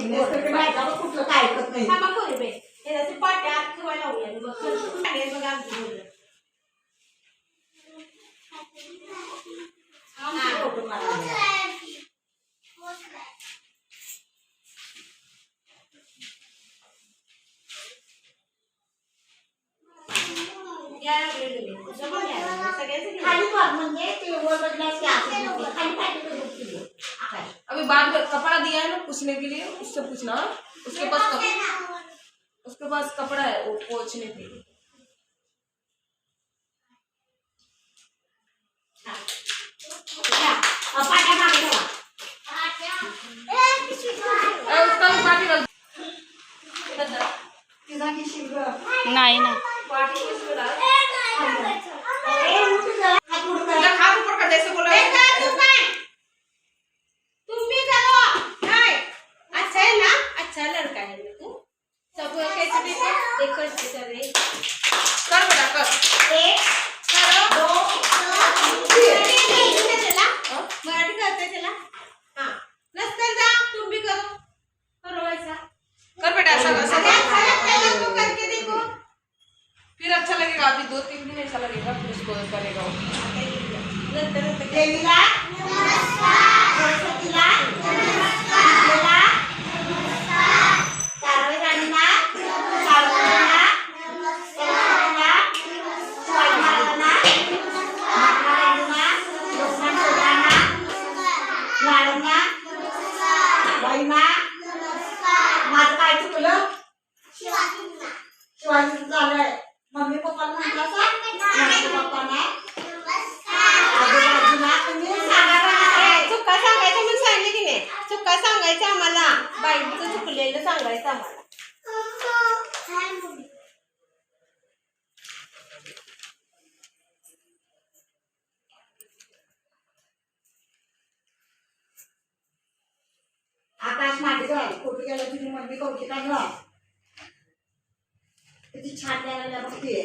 जमत नाही थांबा करू बे हे त्याचे पाट्या आत ठेवायला लावूया आणि मग करतो. हे बघा आमची मुलं. आमची फोटो काढायला. या लागले तुम्ही. जमा घ्या. सगळ्यांचं घ्या. खाली बघ म्हणजे ते वर बदलायचं बाद में कपड़ा दिया है ना पूछने के लिए उससे पूछना। हाँ? उसके पास उसके पास कपड़ा है वो पोछने के लिए। या, अ, देखो इसके कर बेटा कर एक, करो कळते त्याला मराठी कळते त्याला हा नसतं जा तुम भी करो करो ऐसा कर बेटा ऐसा ऐसा। अच्छा है तू करके देखो फिर अच्छा लगेगा अभी दो तीन दिन ऐसा लगेगा फिर उसको करेगा वो शिवाजी झालंय मम्मी पप्पाला म्हटलं मम्मी चुका सांगायचं म्हणून सांगितलं की नाही? चुका सांगायचं आम्हाला. बायकोचं चुकलेलं सांगायचं आम्हाला. आकाश जाय फोटो गेला तुझी मम्मी कौतिका घ्या किती छान द्यायला बघते